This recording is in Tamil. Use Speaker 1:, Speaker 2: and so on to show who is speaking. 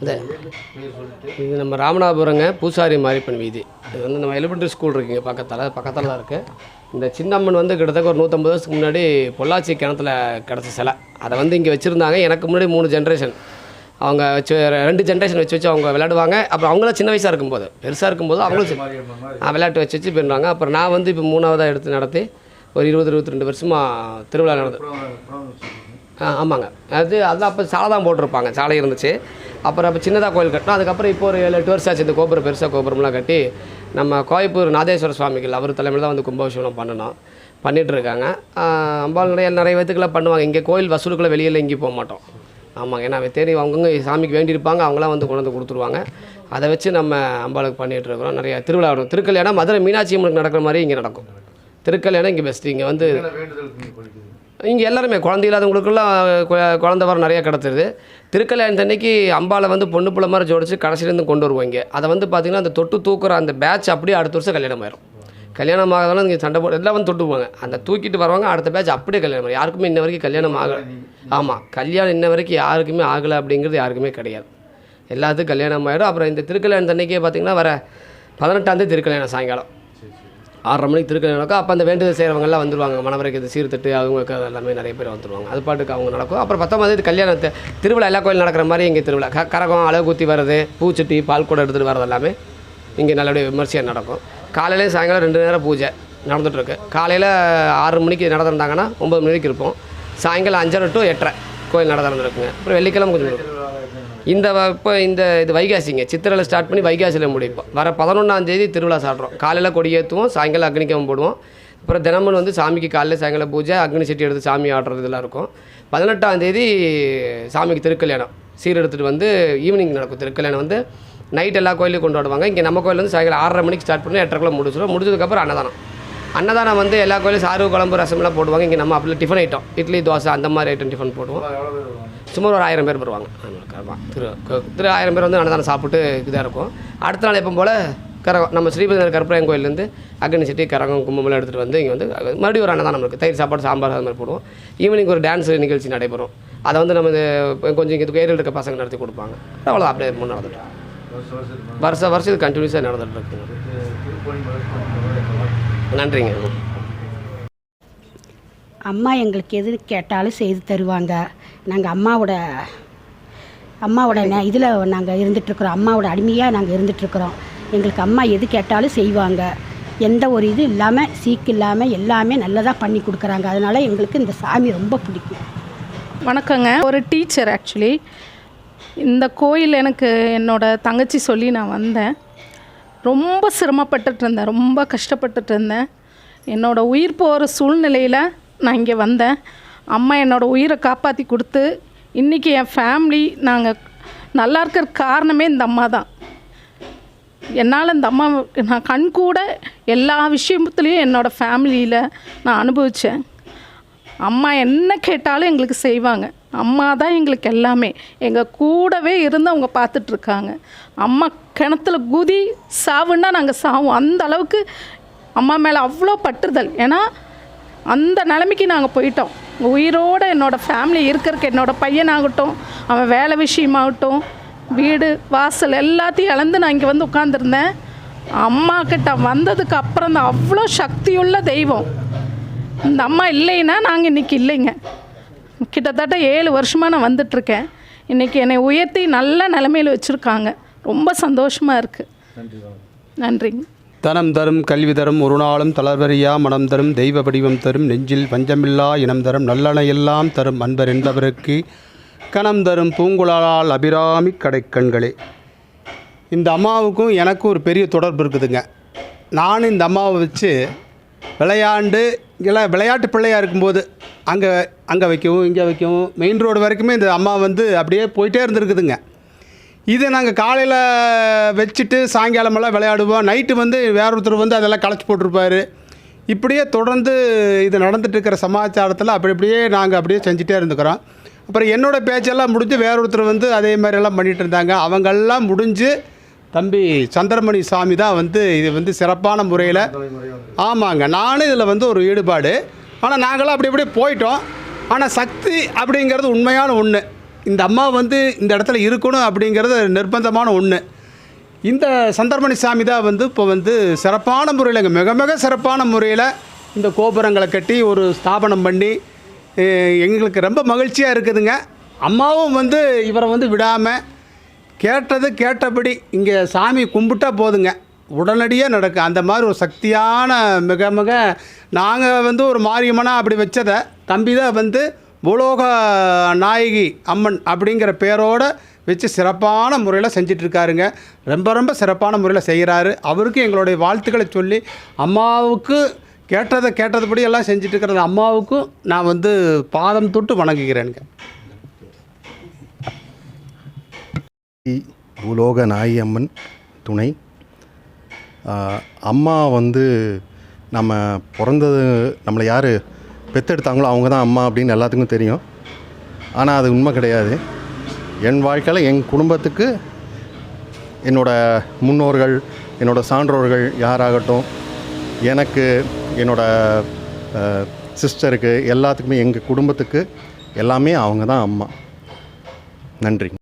Speaker 1: இந்த இது நம்ம ராமநாதபுரங்க பூசாரி மாரியப்பன் வீதி. இது வந்து நம்ம எலிமெண்ட்ரி ஸ்கூல் இருக்குங்க பக்கத்தில் பக்கத்தில் தான் இருக்குது இந்த சின்னம்மன் வந்து கிட்டத்தட்ட ஒரு நூற்றம்பது வருஷத்துக்கு முன்னாடி பொள்ளாச்சி கிணத்துல கிடச்ச சிலை. அதை வந்து இங்கே வச்சுருந்தாங்க. எனக்கு முன்னாடி மூணு ஜென்ரேஷன் அவங்க வச்சு ரெண்டு ஜென்ரேஷன் வச்சு வச்சு அவங்க விளையாடுவாங்க. அப்புறம் அவங்களாம் சின்ன வயசாக இருக்கும்போது. பெருசாக இருக்கும்போது அவங்களும் விளையாட்டு வச்சு வச்சு போயிருந்தாங்க அப்புறம் நான் வந்து இப்போ மூணாவதாக எடுத்து நடத்தி ஒரு இருபது இருபத்தி ரெண்டு வருஷமாக திருவிழா நடந்து ஆ ஆமாங்க. அது அது அப்போ சாலை தான் போட்டிருப்பாங்க. சாலை இருந்துச்சு. அப்புறம் அப்போ சின்னதாக கோயில் கட்டினோம். அதுக்கப்புறம் இப்போ ஒரு ஏழு எட்டு வருஷம் ஆச்சு இந்த கோபுரம் பெருசாக கோபுரம்லாம் கட்டி. நம்ம கோயப்பூர் நாதேஸ்வர சுவாமிகள் அவர் தலைமையில் தான் வந்து கும்பாபிஷேகம் பண்ணணும் பண்ணிகிட்ருக்காங்க அம்பாள் நிறைய நிறைய விதத்துக்குலாம் பண்ணுவாங்க. இங்கே கோயில் வசூலுக்குள்ளே வெளியில் எங்கேயும் போக மாட்டோம். ஆமாங்க. ஏன்னா தேடி அவங்கவுங்க சாமிக்கு வேண்டியிருப்பாங்க அவங்களாம் வந்து கொண்டு வந்து கொடுத்துருவாங்க. அதை வச்சு நம்ம அம்பாளுக்கு பண்ணிகிட்டு இருக்கிறோம். நிறைய திருவிழா வரும். திருக்கல்யாணம் மதுரை மீனாட்சி அம்மனுக்கு நடக்கிற மாதிரி இங்கே நடக்கும். திருக்கல்யாணம் இங்கே பெஸ்ட்டு இங்கே வந்து இங்கே எல்லாருமே குழந்தை இல்லாதவங்களுக்கெல்லாம் குழந்த வர நிறையா கிடச்சிருது. திருக்கல்யாணத்து அன்னைக்கு அம்பாவில் வந்து பொண்ணு பிள்ளை மாதிரி ஜோடிச்சு கடைசிலேருந்து கொண்டு வருவோம் இங்கே அதை வந்து பார்த்திங்கன்னா அந்த தொட்டு தூக்குற அந்த பேட்ச் அப்படியே அடுத்த வருஷம் கல்யாணம் ஆயிரும். கல்யாணம் ஆகாதாலும் இங்கே சண்டை போட்டு எல்லாம் வந்து தொட்டுக்குவாங்க. அந்த தூக்கிட்டு வருவாங்க அடுத்த பேட்ச் அப்படியே கல்யாணம் ஆகும். யாருக்குமே இன்ன வரைக்கும் கல்யாணம் ஆகலை. ஆமாம் கல்யாணம் இன்ன வரைக்கும் யாருக்குமே ஆகலை அப்படிங்கிறது யாருக்குமே கிடையாது. எல்லாத்துக்கும் கல்யாணம் ஆகிடும் அப்புறம் இந்த திருக்கல்யாணத்து அன்னைக்கே பார்த்திங்கன்னா வர பதினெட்டாந்தேதி திருக்கல்யாணம் சாயங்காலம். ஆறரை மணிக்கு திருக்கல்யாணம் நடக்கும் அப்போ அந்த வேண்டுதல் செய்கிறவங்கெல்லாம் வந்துடுவாங்க மணவரைக்கு இது சீர்தட்டு அவங்களுக்கு எல்லாமே நிறைய பேர் வந்துடுவாங்க அது பாட்டுக்கு அவங்க நடக்கும். அப்புறம் பத்தொம்பது கல்யாணத்தை திருவிழா எல்லா கோயில் நடக்கிற மாதிரி இங்கே திருவிழா. க கரகம் அழகு குத்தி வர்றது பூச்சட்டி பால் கூட எடுத்துகிட்டு வர்றது எல்லாமே இங்கே நல்லபடியாக விமர்சையாக நடக்கும். காலையிலேயும் சாயங்காலம் ரெண்டு நேரம் பூஜை நடந்துகிட்ருக்கு காலையில் ஆறு மணிக்கு நடந்திருந்தாங்கன்னா ஒம்பது மணிக்கு இருப்போம். சாயங்காலம் அஞ்சரை டு எட்டரை கோயில் நட அப்புறம் வெள்ளிக்கிழமை கொஞ்சம் இருக்கும் இந்த இப்போ இந்த இது வைகாசிங்க. சித்திரையில் ஸ்டார்ட் பண்ணி வைகாசியில் முடிப்போம். வர பதினொன்றாந்தேதி திருவிழா சாடுறோம் காலையில் கொடியேற்றுவோம் சாயங்காலம் அக்னிக்கம் போடுவோம். அப்புறம் தினமும் வந்து சாமிக்கு காலையில் சாயங்காலம் பூஜை அக்னி செட்டி எடுத்து சாமி ஆடுறது இதெல்லாம் இருக்கும். பதினெட்டாந்தேதி சாமிக்கு திருக்கல்யாணம். சீர் எடுத்துகிட்டு வந்து ஈவினிங் நடக்கும். திருக்கல்யாணம் வந்து நைட் எல்லா கோயிலையும் கொண்டாடுவாங்க. இங்கே நம்ம கோயில் வந்து சாயங்காலம் ஆறரை மணிக்கு ஸ்டார்ட் பண்ணி எட்டரைக்குள்ள முடிச்சிடும் முடிச்சதுக்கப்புறம் அன்னதானம். அன்னதானம் வந்து எல்லா கோயிலும் சாறு குழம்பு ரசம்லாம் போடுவாங்க. இங்கே நம்ம அப்படி டிஃபன் ஐட்டம் இட்லி தோசை அந்த மாதிரி ஐட்டம் டிஃபன் போடுவோம். சுமார் ஒரு ஆயிரம் பேர் வருவாங்க. திரு திரு ஆயிரம் பேர் வந்து அன்னதானம் சாப்பிட்டு இதாக இருக்கும். அடுத்த நாள் எப்போ போல் கரகம் நம்ம ஸ்ரீபதி கருப்பராயன் கோயிலேருந்து அக்னி சட்டி கரகம் கும்பமெல்லாம் எடுத்துகிட்டு வந்து இங்கே வந்து மறுபடியும் ஒரு அன்னதானம் இருக்குது தயிர் சாப்பாடு சாம்பார் அது மாதிரி போடுவோம். ஈவினிங் ஒரு டான்ஸ் நிகழ்ச்சி நடைபெறும். அதை வந்து நம்ம கொஞ்சம் இங்கே கோயிலில் இருக்க பசங்க நடத்தி கொடுப்பாங்க. அவ்வளோ அப்படியே முன்னே. வருஷம் வருஷம் இது கண்டினியூஸாக நடந்துட்டு இருக்குங்க. நன்றிங்க.
Speaker 2: அம்மா எங்களுக்கு எது கேட்டாலும் செய்து தருவாங்க. நாங்கள் அம்மாவோட அம்மாவோட இதில் நாங்கள் இருந்துகிட்ருக்குறோம் அம்மாவோட அடிமையாக நாங்கள் இருந்துகிட்ருக்குறோம் எங்களுக்கு அம்மா எது கேட்டாலும் செய்வாங்க. எந்த ஒரு இது இல்லாமல் சீக்கு இல்லாமல் எல்லாமே நல்லதாக பண்ணி கொடுக்குறாங்க. அதனால் எங்களுக்கு இந்த சாமி ரொம்ப பிடிக்கும்.
Speaker 3: வணக்கங்க. ஒரு டீச்சர் ஆக்சுவலி. இந்த கோயில் எனக்கு என்னோட தங்கச்சி சொல்லி நான் வந்தேன். ரொம்ப சிரமப்பட்டுட்டு இருந்தேன் ரொம்ப கஷ்டப்பட்டுட்டு இருந்தேன் என்னோடய உயிர் போகிற சூழ்நிலையில் நான் இங்கே வந்தேன். அம்மா என்னோடய உயிரை காப்பாற்றி கொடுத்து இன்றைக்கி என் ஃபேமிலி நாங்கள் நல்லா இருக்கிற காரணமே இந்த அம்மா தான். என்னால் இந்த அம்மா நான் கண் கூட எல்லா விஷயத்துலேயும் என்னோடய ஃபேமிலியில் நான் அனுபவித்தேன் அம்மா என்ன கேட்டாலும் எங்களுக்கு செய்வாங்க. அம்மா தான் எங்களுக்கு எல்லாமே. எங்கள் கூடவே இருந்து அவங்க பார்த்துட்ருக்காங்க. அம்மா கிணத்துல குதி சாவுன்னா நாங்கள் சாவோம். அந்த அளவுக்கு அம்மா மேலே அவ்வளோ பற்றுதல். ஏன்னா அந்த நிலைமைக்கு நாங்கள் போயிட்டோம். உயிரோடு என்னோடய ஃபேமிலி இருக்கிறதுக்கு என்னோடய பையனாகட்டும் அவன் வேலை விஷயமாகட்டும் வீடு வாசல் எல்லாத்தையும் இழந்து நான் இங்கே வந்து உட்காந்துருந்தேன் அம்மா கிட்ட வந்ததுக்கு அப்புறம் தான் அவ்வளோ சக்தியுள்ள தெய்வம். இந்த அம்மா இல்லைன்னா நாங்கள் இன்றைக்கி இல்லைங்க. கிட்டத்தட்ட ஏழு வருஷமாக நான் வந்துட்டுருக்கேன் இன்றைக்கி என்னை உயர்த்தி நல்ல நிலமையில் வச்சுருக்காங்க. ரொம்ப சந்தோஷமாக இருக்குது நன்றிங்க
Speaker 4: தனம் தரும் கல்வி தரும் ஒரு நாளும் தளர்வறியா மனம் தரும் தெய்வ வடிவம் தரும் நெஞ்சில் பஞ்சமில்லா இனம் தரும் நல்லனையெல்லாம் எல்லாம் தரும் அன்பர் என்பவருக்கு கணம் தரும் பூங்குழலால் அபிராமி கடைக்கண்களே. இந்த அம்மாவுக்கும் எனக்கும் ஒரு பெரிய தொடர்பு இருக்குதுங்க. நானும் இந்த அம்மாவை வச்சு விளையாண்டு இல்லை விளையாட்டு பிள்ளையாக இருக்கும்போது அங்கே அங்கே வைக்கவும் இங்கே வைக்கவும் மெயின் ரோடு வரைக்குமே இந்த அம்மா வந்து அப்படியே போயிட்டே இருந்திருக்குதுங்க. இதை நாங்கள் காலையில் வச்சுட்டு சாயங்காலமெல்லாம் விளையாடுவோம். நைட்டு வந்து வேற ஒருத்தர் வந்து அதெல்லாம் களைச்சி போட்டிருப்பார். இப்படியே தொடர்ந்து இது நடந்துகிட்ருக்கிற சமாச்சாரத்தில் அப்படி அப்படியே நாங்கள் அப்படியே செஞ்சுட்டே இருந்துக்கிறோம். அப்புறம் என்னோடய பேச்செல்லாம் முடிஞ்சு வேற ஒருத்தர் வந்து அதே மாதிரியெல்லாம் பண்ணிகிட்டு இருந்தாங்க. அவங்கெல்லாம் முடிஞ்சு தம்பி சந்திரமணி சாமி தான் வந்து இது வந்து சிறப்பான முறையில் ஆமாங்க. நானும் இதில் வந்து ஒரு ஈடுபாடு. ஆனால் நாங்களாம் அப்படி அப்படியே போயிட்டோம். ஆனால் சக்தி அப்படிங்கிறது உண்மையான ஒன்று இந்த அம்மா வந்து இந்த இடத்துல இருக்கணும் அப்படிங்கிறது நிர்பந்தமான ஒன்று இந்த சந்தர்மணி சாமி தான் வந்து இப்போ வந்து சிறப்பான முறையில் மிக மிக சிறப்பான முறையில் இந்த கோபுரங்களை கட்டி ஒரு ஸ்தாபனம் பண்ணி எங்களுக்கு ரொம்ப மகிழ்ச்சியாக இருக்குதுங்க. அம்மாவும் வந்து இவரை வந்து விடாமல் கேட்டது கேட்டபடி இங்கே சாமி கும்பிட்டா போதுங்க. உடனடியாக நடக்கும் அந்த மாதிரி ஒரு சக்தியான மிக மிக நாங்கள் வந்து ஒரு மாரியம்மனா அப்படி வச்சதை தம்பி தான் வந்து பூலோக நாயகி அம்மன் அப்படிங்கிற பேரோடு வச்சு சிறப்பான முறையில் செஞ்சிட்ருக்காருங்க. ரொம்ப ரொம்ப சிறப்பான முறையில் செய்கிறாரு அவருக்கு எங்களுடைய வாழ்த்துக்களை சொல்லி அம்மாவுக்கு கேட்டதை கேட்டதுபடி எல்லாம் செஞ்சிட்ருக்கிறது அம்மாவுக்கும் நான் வந்து பாதம் தொட்டு வணங்குகிறேனுங்க.
Speaker 5: பூலோக நாயி அம்மன் துணை. அம்மா வந்து நம்ம பிறந்தது நம்மளை யார் பெற்றெடுத்தாங்களோ அவங்க தான் அம்மா அப்படின்னு எல்லாத்துக்கும் தெரியும். ஆனால் அது உண்மை கிடையாது. என் வாழ்க்கையில் என் குடும்பத்துக்கு என்னோடய முன்னோர்கள் என்னோடய சான்றோர்கள் யாராகட்டும் எனக்கு என்னோடய சிஸ்டருக்கு எல்லாத்துக்குமே எங்கள் குடும்பத்துக்கு எல்லாமே அவங்க தான் அம்மா. நன்றி.